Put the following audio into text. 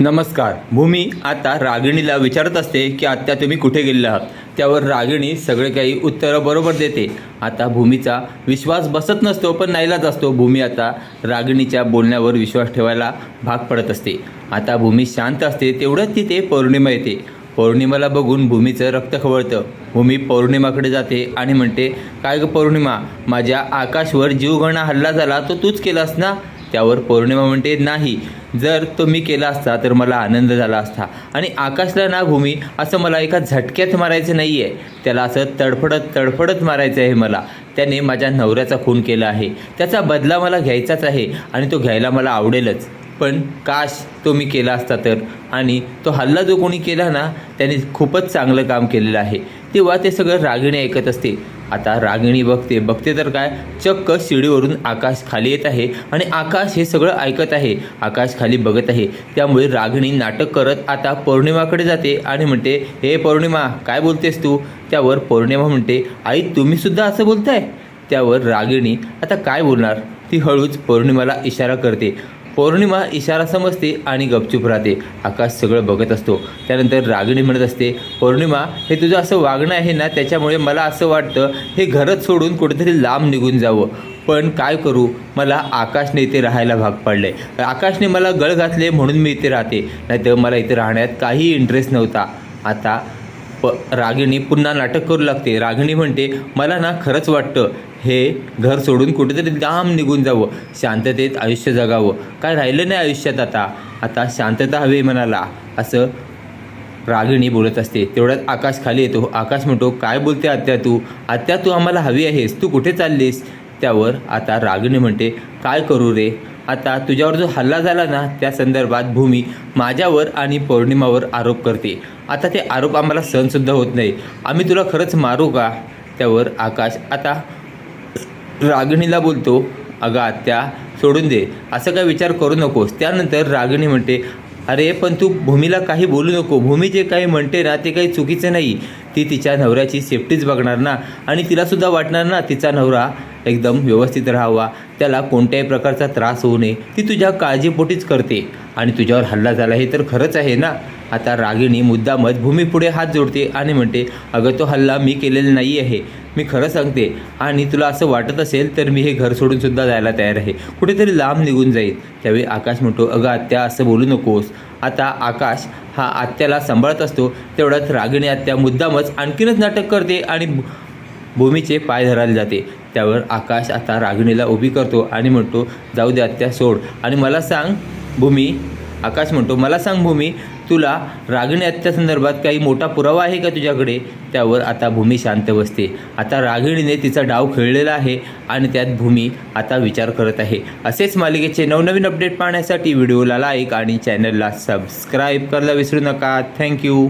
नमस्कार. भूमी आता रागिणीला विचारत असते की आत्या तुम्ही कुठे गेले आहात? त्यावर रागिणी सगळे काही उत्तरं बरोबर देते. आता भूमीचा विश्वास बसत नसतो पण नाईलाज असतो. भूमी आता रागिणीच्या बोलण्यावर विश्वास ठेवायला भाग पडत असते. आता भूमी शांत असते तेवढंच तिथे पौर्णिमा येते. पौर्णिमाला बघून भूमीचं रक्त खवळतं. भूमी पौर्णिमाकडे जाते आणि म्हणते काय ग पौर्णिमा? माझ्या आकाशवर जीवघणा हल्ला झाला तो तूच केलास ना? त्यावर पौर्णिमा म्हणते नाही जर तो मी केला असता तर मला आनंद झाला असता. आणि आकाशला ना भूमी असं मला एका झटक्यात मारायचं नाही आहे त्याला असं तडफडत तडफडत मारायचं आहे मला. त्याने माझ्या नवऱ्याचा खून केला आहे. त्याचा बदला मला घ्यायचाच आहे आणि तो घ्यायला मला आवडेलच. पण काश तो मी केला असता तर? आणि तो हल्ला जो कोणी केला ना त्याने खूपच चांगलं काम केलेलं आहे. तेव्हा ते सगळं रागिणी ऐकत असते. आता रागिणी बघते. बघते तर काय? चक्क शिडीवरून आकाश खाली येत आहे आणि आकाश हे सगळं ऐकत आहे. आकाश खाली बघत आहे. त्यामुळे रागिणी नाटक करत आता पौर्णिमाकडे जाते आणि म्हणते हे पौर्णिमा काय बोलतेस तू? त्यावर पौर्णिमा म्हणते आई तुम्हीसुद्धा असं बोलताय? त्यावर रागिणी आता काय बोलणार? ती हळूच पौर्णिमाला इशारा करते. पौर्णिमा इशारा समजते आणि गपचूप राहते. आकाश सगळं बघत असतो. त्यानंतर रागिणी म्हणत असते पौर्णिमा हे तुझं असं वागणं आहे ना त्याच्यामुळे मला असं वाटतं हे घरच सोडून कुठेतरी लांब निघून जावं. पण काय करू? मला आकाशने इथे राहायला भाग पाडले आकाशने मला गळ घातले म्हणून मी इथे राहते. नाहीतर मला इथे राहण्यात काही इंटरेस्ट नव्हता. आता प रागिणी पुन्हा नाटक करू लागते. रागिणी म्हणते मला ना खरंच वाटतं हे घर सोडून कुठेतरी लांब निघून जावं. शांततेत आयुष्य जगावं. काय राहिलं नाही आयुष्यात आता. आता शांतता हवी मनाला. असं रागिणी बोलत असते. तेवढ्यात आकाश खाली येतो. आकाश म्हणतो काय बोलते आत्या तू? आत्या तू आम्हाला हवी आहेस. तू कुठे चाललीस? त्यावर आता रागिणी म्हणते काय करू रे? आता तुझ्यावर जो हल्ला झाला ना त्या संदर्भात भूमी माझ्यावर आणि पौर्णिमावर आरोप करते. आता ते आरोप आम्हाला सहनसुद्धा होत नाही. आम्ही तुला खरंच मारू का? त्यावर आकाश आता रागिणीला बोलतो अगं आत्या सोडून दे. असं काय विचार करू नकोस. त्यानंतर रागिणी म्हणते अरे पण तू भूमीला काही बोलू नको. भूमी जे काही म्हणते ना ते काही चुकीचं नाही. ती तिच्या नवऱ्याची सेफ्टीच बघणार ना. आणि तिलासुद्धा वाटणार ना तिचा नवरा एकदम व्यवस्थित राहावा. त्याला कोणत्याही प्रकारचा त्रास होऊ नये. ती तुझ्या काळजीपोटीच करते. आणि तुझ्यावर हल्ला झाला हे तर खरंच आहे ना. आता रागिणी मुद्दामच भूमीपुढे हात जोडते आणि म्हणते अगं तो हल्ला मी केलेला नाही आहे मी खरं सांगते. आणि तुला असं वाटत असेल तर मी हे घर सोडूनसुद्धा जायला तयार आहे. कुठेतरी लांब निघून जाईल. त्यावेळी आकाश म्हणतो अगं आत्या असं बोलू नकोस. आता आकाश हा आत्याला सांभाळत असतो. तेवढ्यात रागिणी आत्या मुद्दामच आणखीनच नाटक करते आणि भूमीचे पाय धरायला जाते. त्यावर आकाश आता रागिणीला उभी करतो आणि म्हणतो जाऊ दे आत्या सोड. आणि मला सांग भूमी आकाश म्हणतो मला सांग भूमी तुला रागिणी हत्या संदर्भात काही मोठा पुरावा आहे का तुझ्याकडे? त्यावर आता भूमी शांत बसते. आता रागिणीने तिचा डाव खेळलेला आहे आणि त्यात भूमी आता विचार करत आहे. असेच मालिकेचे नवनवीन अपडेट पाहण्यासाठी व्हिडिओला लाईक आणि चॅनलला सबस्क्राईब करायला विसरू नका. थँक्यू